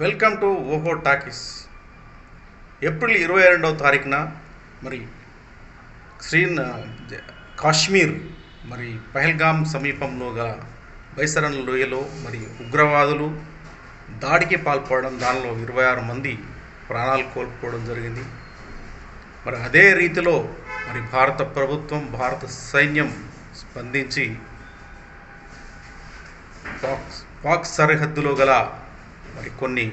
Welcome to Oho Talkies. April ఇరవై రెండవ తారీఖున మరి శ్రీ కాశ్మీర్ మరి పహల్గామ్ సమీపంలో గల బైసరన్ లోయలో మరి ఉగ్రవాదులు దాడికి పాల్పడడం దానిలో ఇరవై ఆరు మంది ప్రాణాలు కోల్పోవడం జరిగింది. మరి అదే రీతిలో మరి భారత ప్రభుత్వం భారత సైన్యం స్పందించి పాక్ పాక్ సరిహద్దులో గల మరి కొన్ని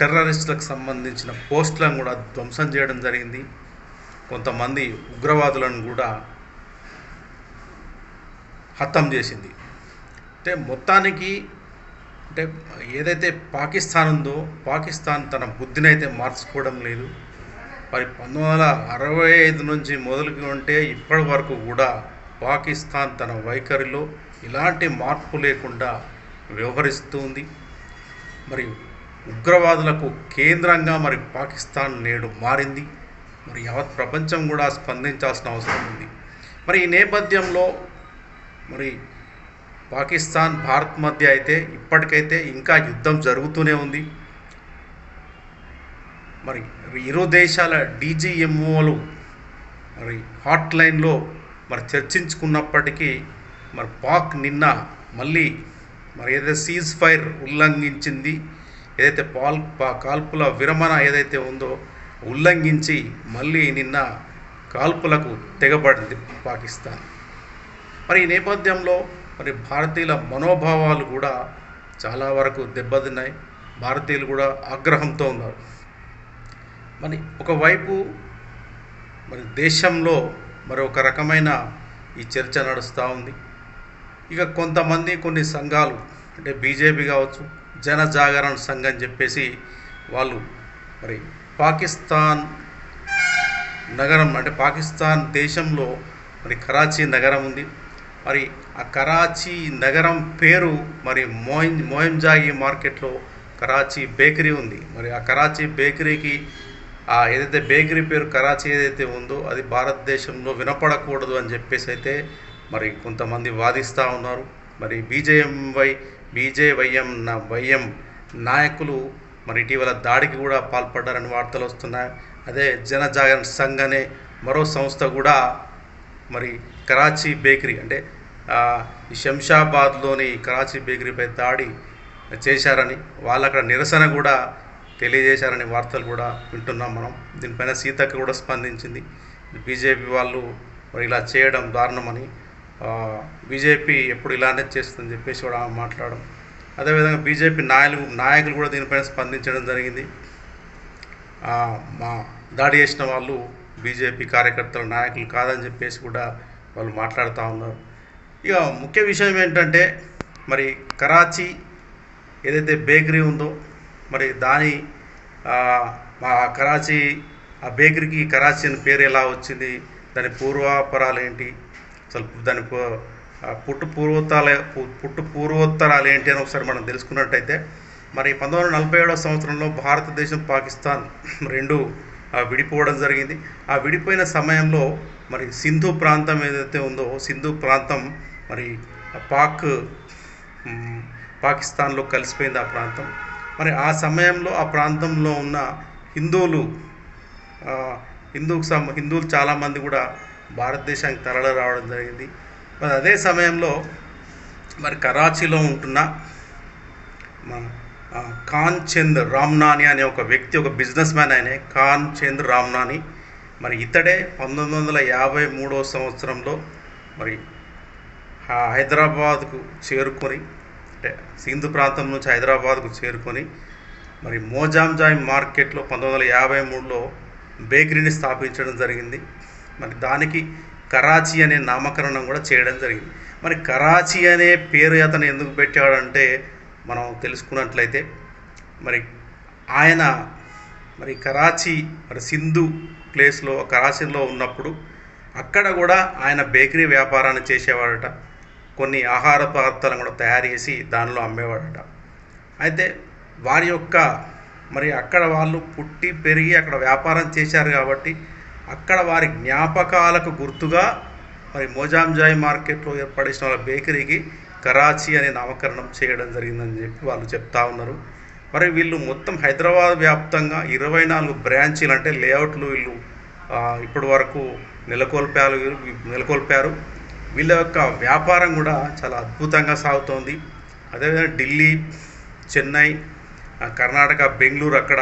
టెర్రరిస్టులకు సంబంధించిన పోస్టులను కూడా ధ్వంసం చేయడం జరిగింది. కొంతమంది ఉగ్రవాదులను కూడా హతం చేసింది. అంటే మొత్తానికి అంటే ఏదైతే పాకిస్తాన్ ఉందో పాకిస్తాన్ తన బుద్ధినైతే మార్చుకోవడం లేదు. మరి పంతొమ్మిది వందల అరవై ఐదు నుంచి మొదలుకి ఉంటే ఇప్పటి వరకు కూడా పాకిస్తాన్ తన వైఖరిలో ఇలాంటి మార్పు లేకుండా వ్యవహరిస్తుంది మరి ఉగ్రవాదులకు కేంద్రంగా మరి పాకిస్తాన్ నేడు మారింది. మరి యావత్ ప్రపంచం కూడా స్పందించాల్సిన అవసరం ఉంది. మరి ఈ నేపథ్యంలో మరి పాకిస్తాన్ భారత్ మధ్య అయితే ఇప్పటికైతే ఇంకా యుద్ధం జరుగుతూనే ఉంది. మరి ఇరు దేశాల డీజీఎంఓలు మరి హాట్ లైన్లో మరి చర్చించుకున్నప్పటికీ మరి పాక్ నిన్న మళ్ళీ మరి ఏదైతే సీజ్ ఫైర్ ఉల్లంఘించింది ఏదైతే పాల్ కాల్పుల విరమణ ఏదైతే ఉందో ఉల్లంఘించి మళ్ళీ నిన్న కాల్పులకు తెగబడింది పాకిస్తాన్. మరి ఈ నేపథ్యంలో మరి భారతీయుల మనోభావాలు కూడా చాలా వరకు దెబ్బతిన్నాయి. భారతీయులు కూడా ఆగ్రహంతో ఉన్నారు. మరి ఒకవైపు మరి దేశంలో మరి ఒక రకమైన ఈ చర్చ నడుస్తూ ఉంది. ఇక కొంతమంది కొన్ని సంఘాలు అంటే బీజేపీ కావచ్చు జనజాగరణ సంఘం అని చెప్పేసి వాళ్ళు మరి పాకిస్తాన్ నగరం అంటే పాకిస్తాన్ దేశంలో మరి కరాచీ నగరం ఉంది. మరి ఆ కరాచీ నగరం పేరు మరి మోయిన్ మోయంజాయి మార్కెట్లో కరాచీ బేకరీ ఉంది. మరి ఆ కరాచీ బేకరీకి ఆ ఏదైతే బేకరీ పేరు కరాచీ ఏదైతే ఉందో అది భారతదేశంలో వినపడకూడదు అని చెప్పేసి అయితే మరి కొంతమంది వాదిస్తూ ఉన్నారు. మరి బీజేఎంవై బీజేవైఎం నా వైఎం నాయకులు మరి ఇటీవల దాడికి కూడా పాల్పడ్డారని వార్తలు వస్తున్నాయి. అదే జనజాగరణ సంఘ్ అనే మరో సంస్థ కూడా మరి కరాచీ బేకరీ అంటే శంషాబాద్లోని కరాచీ బేకరీపై దాడి చేశారని వాళ్ళు అక్కడ నిరసన కూడా తెలియజేశారని వార్తలు కూడా వింటున్నాం మనం. దీనిపైన సీతక్క కూడా స్పందించింది. బీజేపీ వాళ్ళు మరి ఇలా చేయడం దారుణమని బీజేపీ ఎప్పుడు ఇలానే చేస్తుందని చెప్పేసి కూడా ఆమె మాట్లాడడం. అదేవిధంగా బీజేపీ నాయకులు నాయకులు కూడా దీనిపైన స్పందించడం జరిగింది. మా దాడి చేసిన వాళ్ళు బీజేపీ కార్యకర్తల నాయకులు కాదని చెప్పేసి కూడా వాళ్ళు మాట్లాడుతూ ఉన్నారు. ఇక ముఖ్య విషయం ఏంటంటే మరి కరాచీ ఏదైతే బేకరీ ఉందో మరి దాని మా కరాచీ ఆ బేకరీకి కరాచీ అని పేరు ఎలా వచ్చింది దాని పూర్వాపరాలు ఏంటి అసలు దాని ఆ పుట్టు పూర్వోత్తరాలు పుట్టు పూర్వోత్తరాలు ఏంటి అని ఒకసారి మనం తెలుసుకున్నట్టయితే మరి పంతొమ్మిది వందల నలభై ఏడవ సంవత్సరంలో భారతదేశం పాకిస్తాన్ రెండు విడిపోవడం జరిగింది. ఆ విడిపోయిన సమయంలో మరి సింధు ప్రాంతం ఏదైతే ఉందో సింధు ప్రాంతం మరి పాక్ పాకిస్తాన్లో కలిసిపోయింది ఆ ప్రాంతం. మరి ఆ సమయంలో ఆ ప్రాంతంలో ఉన్న హిందువులు ఆ, హిందూకు సం హిందువులు చాలామంది కూడా భారతదేశానికి తరలి రావడం జరిగింది. మరి అదే సమయంలో మరి కరాచీలో ఉంటున్న మన ఖాన్ చంద్ రామ్నాని అనే ఒక వ్యక్తి ఒక బిజినెస్ మ్యాన్ ఆయనే ఖాన్ చంద్ రామ్నాని మరి ఇతడే పంతొమ్మిది వందల యాభై మూడో సంవత్సరంలో మరి హైదరాబాద్కు చేరుకొని అంటే సింధు ప్రాంతం నుంచి హైదరాబాద్కు చేరుకొని మరి మోజాంజాయ్ మార్కెట్లో పంతొమ్మిది వందల యాభై మూడులో బేకరీని స్థాపించడం జరిగింది. మరి దానికి కరాచీ అనే నామకరణం కూడా చేయడం జరిగింది. మరి కరాచీ అనే పేరు అతను ఎందుకు పెట్టాడంటే మనం తెలుసుకున్నట్లయితే మరి ఆయన మరి కరాచీ మరి సింధు ప్లేస్లో కరాచీలో ఉన్నప్పుడు అక్కడ కూడా ఆయన బేకరీ వ్యాపారాన్ని చేసేవాడట. కొన్ని ఆహార పదార్థాలను కూడా తయారు చేసి దానిలో అమ్మేవాడట. అయితే వారి యొక్క మరి అక్కడ వాళ్ళు పుట్టి పెరిగి అక్కడ వ్యాపారం చేశారు కాబట్టి అక్కడ వారి జ్ఞాపకాలకు గుర్తుగా మరి మోజాంజాయ్ మార్కెట్లో ఏర్పడేసిన వాళ్ళ బేకరీకి కరాచీ అనే నామకరణం చేయడం జరిగిందని చెప్పి వాళ్ళు చెప్తా ఉన్నారు. మరి వీళ్ళు మొత్తం హైదరాబాద్ వ్యాప్తంగా ఇరవై నాలుగు బ్రాంచీలు అంటే లేఅవుట్లు వీళ్ళు ఇప్పటి వరకు నెలకొల్పారు నెలకొల్పారు. వీళ్ళ యొక్క వ్యాపారం కూడా చాలా అద్భుతంగా సాగుతోంది. అదేవిధంగా ఢిల్లీ చెన్నై కర్ణాటక బెంగళూరు అక్కడ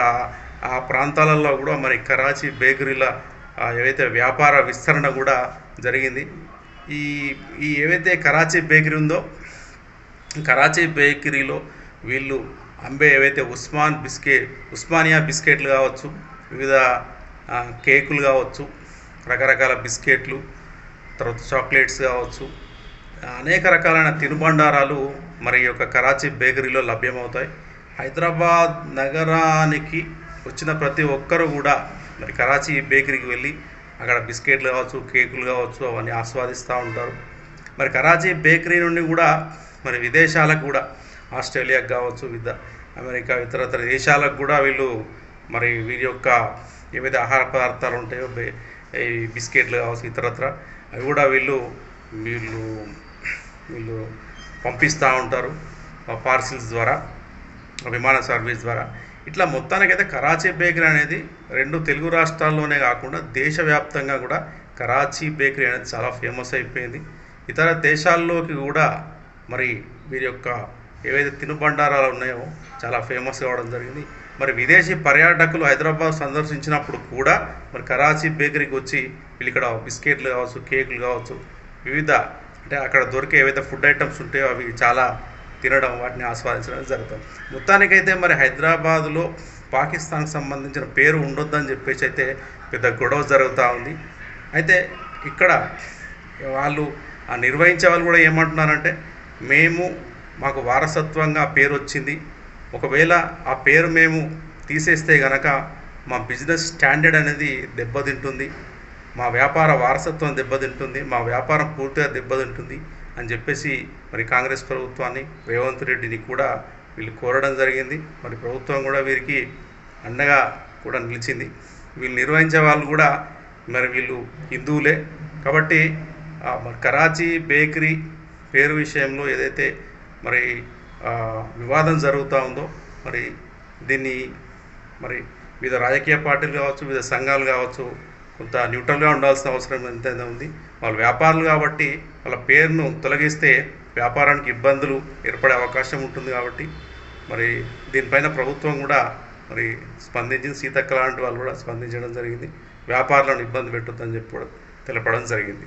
ఆ ప్రాంతాలలో కూడా మరి కరాచీ బేకరీల ఏవైతే వ్యాపార విస్తరణ కూడా జరిగింది ఈ ఈ ఏవైతే కరాచీ బేకరీ ఉందో కరాచీ బేకరీలో వీళ్ళు అంబే ఏవైతే ఉస్మాన్ బిస్కెట్ ఉస్మానియా బిస్కెట్లు కావచ్చు వివిధ కేకులు కావచ్చు రకరకాల బిస్కెట్లు తర్వాత చాక్లెట్స్ కావచ్చు అనేక రకాలైన తినుబండారాలు మరి ఈ యొక్క కరాచీ బేకరీలో లభ్యమవుతాయి. హైదరాబాద్ నగరానికి వచ్చిన ప్రతి ఒక్కరు కూడా మరి కరాచీ బేకరీకి వెళ్ళి అక్కడ బిస్కెట్లు కావచ్చు కేకులు కావచ్చు అవన్నీ ఆస్వాదిస్తూ ఉంటారు. మరి కరాచీ బేకరీ నుండి కూడా మరి విదేశాలకు కూడా ఆస్ట్రేలియాకు కావచ్చు విద అమెరికా ఇతరతర దేశాలకు కూడా వీళ్ళు మరి వీరి యొక్క ఏవైతే ఆహార పదార్థాలు ఉంటాయో బే- ఈ బిస్కెట్లు కావచ్చు ఇతరత్ర అవి కూడా వీళ్ళు వీళ్ళు వీళ్ళు పంపిస్తూ ఉంటారు. పార్సిల్స్ ద్వారా విమాన సర్వీస్ ద్వారా. ఇట్లా మొత్తానికైతే కరాచీ బేకరీ అనేది రెండు తెలుగు రాష్ట్రాల్లోనే కాకుండా దేశవ్యాప్తంగా కూడా కరాచీ బేకరీ అనేది చాలా ఫేమస్ అయిపోయింది. ఇతర దేశాల్లోకి కూడా మరి వీరి యొక్క ఏవైతే తినుబండారాలు ఉన్నాయో చాలా ఫేమస్ కావడం జరిగింది. మరి విదేశీ పర్యాటకులు హైదరాబాద్ సందర్శించినప్పుడు కూడా మరి కరాచీ బేకరీకి వచ్చి వీళ్ళు ఇక్కడ బిస్కెట్లు కావచ్చు కేకులు కావచ్చు వివిధ అంటే అక్కడ దొరికే ఏవైతే ఫుడ్ ఐటమ్స్ ఉంటాయో అవి చాలా తినడం వాటిని ఆస్వాదించడం జరుగుతుంది. మొత్తానికైతే మరి హైదరాబాదులో పాకిస్తాన్కి సంబంధించిన పేరు ఉండొద్దని చెప్పేసి అయితే పెద్ద గొడవ జరుగుతూ ఉంది. అయితే ఇక్కడ వాళ్ళు ఆ నిర్వహించే వాళ్ళు కూడా ఏమంటున్నారంటే మేము మాకు వారసత్వంగా ఆ పేరు వచ్చింది. ఒకవేళ ఆ పేరు మేము తీసేస్తే గనక మా బిజినెస్ స్టాండర్డ్ అనేది దెబ్బతింటుంది. మా వ్యాపార వారసత్వం దెబ్బతింటుంది. మా వ్యాపారం పూర్తిగా దెబ్బతింటుంది. అని చెప్పేసి మరి కాంగ్రెస్ ప్రభుత్వాన్ని రేవంత్ రెడ్డిని కూడా వీళ్ళు కోరడం జరిగింది. మరి ప్రభుత్వం కూడా వీరికి అండగా కూడా నిలిచింది. వీళ్ళు నిర్వహించే వాళ్ళు కూడా మరి వీళ్ళు హిందువులే. కాబట్టి మరి కరాచీ బేకరీ పేరు విషయంలో ఏదైతే మరి వివాదం జరుగుతూ ఉందో మరి దీన్ని మరి వివిధ రాజకీయ పార్టీలు కావచ్చు వివిధ సంఘాలు కావచ్చు కొంత న్యూట్రల్గా ఉండాల్సిన అవసరం ఎంతైనా ఉంది. వాళ్ళు వ్యాపారులు కాబట్టి వాళ్ళ పేరును తొలగిస్తే వ్యాపారానికి ఇబ్బందులు ఏర్పడే అవకాశం ఉంటుంది కాబట్టి మరి దీనిపైన ప్రభుత్వం కూడా మరి స్పందించింది. సీతక్క లాంటి వాళ్ళు కూడా స్పందించడం జరిగింది. వ్యాపారులను ఇబ్బంది పెట్టొద్దని చెప్పి కూడా తెలపడం జరిగింది.